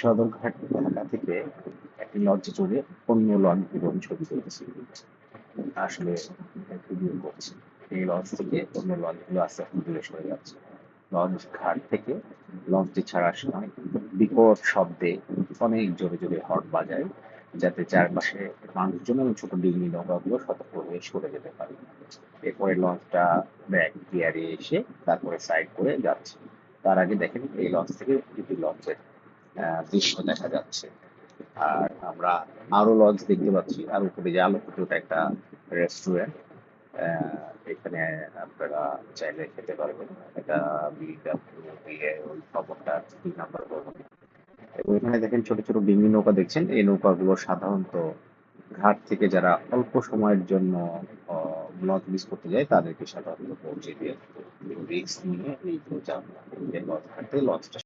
সদরঘাট এলাকা থেকে একটি লঞ্চে চড়ে অন্য লঞ্চ এবং ছবি তুলতেছি। আসলে ভিডিও করছি। এই লঞ্চ থেকে অন্য লঞ্চগুলো আস্তে আস্তে দূরে সরে যাচ্ছে। লঞ্চ ঘাট থেকে লঞ্চটি ছাড়ার সময় বিকট শব্দে অনেক জোরে জোরে হর্ন বাজায়, যাতে চারপাশে মানুষজন এবং ছোট ডিঙি নৌকাগুলো সতর্ক হয়ে সরে যেতে পারে। এরপরে লঞ্চটা ব্যাক গিয়ারে এসে তারপরে সাইড করে যাচ্ছে। তার আগে দেখেন এই লঞ্চ থেকে দুটি লঞ্চের দৃশ্য দেখা যাচ্ছে। আর আমরা আরও লঞ্চ দেখতে পাচ্ছি। আর উপরে যে আলোকিত একটা রেস্টুরেন্ট এখানে আপনারা চাইলে খেতে পারবেন। এটা ওই তিন নাম্বার ভবন। এখানে দেখেন ছোট ছোট ডিঙি নৌকা দেখছেন। এই নৌকাগুলো সাধারণত ঘাট থেকে যারা অল্প সময়ের জন্য লঞ্চ মিস করতে যায়, তাদেরকে সাধারণত পৌঁছে দিয়ে রিস্ক নিয়ে এই লঞ্চটা